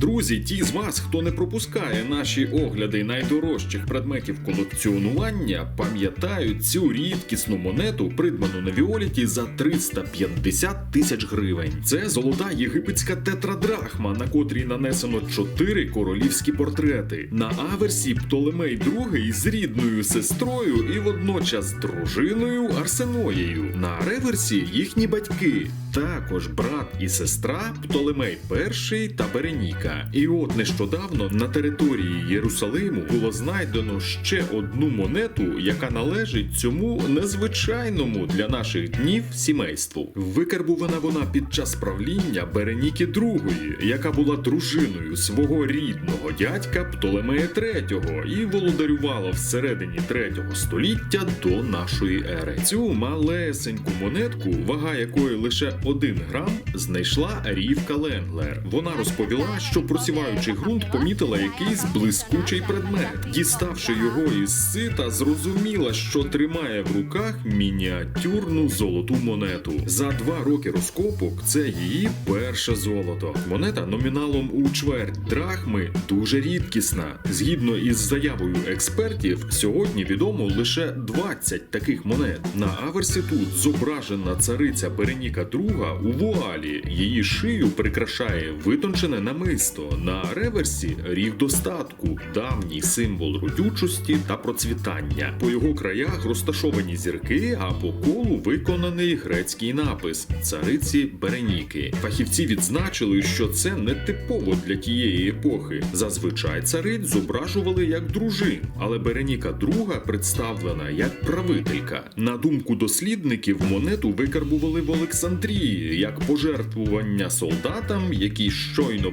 Друзі, ті з вас, хто не пропускає наші огляди найдорожчих предметів колекціонування, пам'ятають цю рідкісну монету, придбану на Віоліті за 350 тисяч гривень. Це золота єгипетська тетрадрахма, на котрій нанесено чотири королівські портрети. На аверсі Птолемей II з рідною сестрою і водночас дружиною Арсеноєю. На реверсі їхні батьки. Також брат і сестра Птолемей І та Береніка. І от нещодавно на території Єрусалиму було знайдено ще одну монету, яка належить цьому незвичайному для наших днів сімейству. Викарбувана вона під час правління Береніки II, яка була дружиною свого рідного дядька Птолемея III і володарювала всередині 3 століття до нашої ери. Цю малесеньку монетку, вага якої лише 1 грам, знайшла Рівка Ленглер. Вона розповіла, що просіваючи ґрунт, помітила якийсь блискучий предмет. Діставши його із сита, зрозуміла, що тримає в руках мініатюрну золоту монету. За два роки розкопок це її перше золото. Монета номіналом у чверть драхми дуже рідкісна. Згідно із заявою експертів, сьогодні відомо лише 20 таких монет. На аверсі тут зображена цариця Береніка II у вуалі. Її шию прикрашає витончене намисто. На реверсі ріг достатку, давній символ родючості та процвітання. По його краях розташовані зірки, а по колу виконаний грецький напис цариці Береніки. Фахівці відзначили, що це не типово для тієї епохи. Зазвичай цариць зображували як дружин, але Береніка II представлена як правителька. На думку дослідників, монету викарбували в Олександрії як пожертвування солдатам, які щойно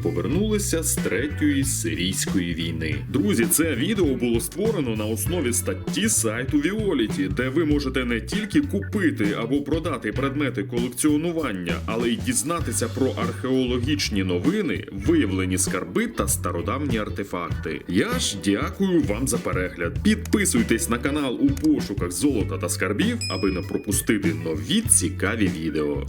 повернулися з третьої сирійської війни. Друзі, це відео було створено на основі статті сайту Віоліті, де ви можете не тільки купити або продати предмети колекціонування, але й дізнатися про археологічні новини, виявлені скарби та стародавні артефакти. Я ж дякую вам за перегляд. Підписуйтесь на канал у пошуках золота та скарбів, аби не пропустити нові цікаві відео.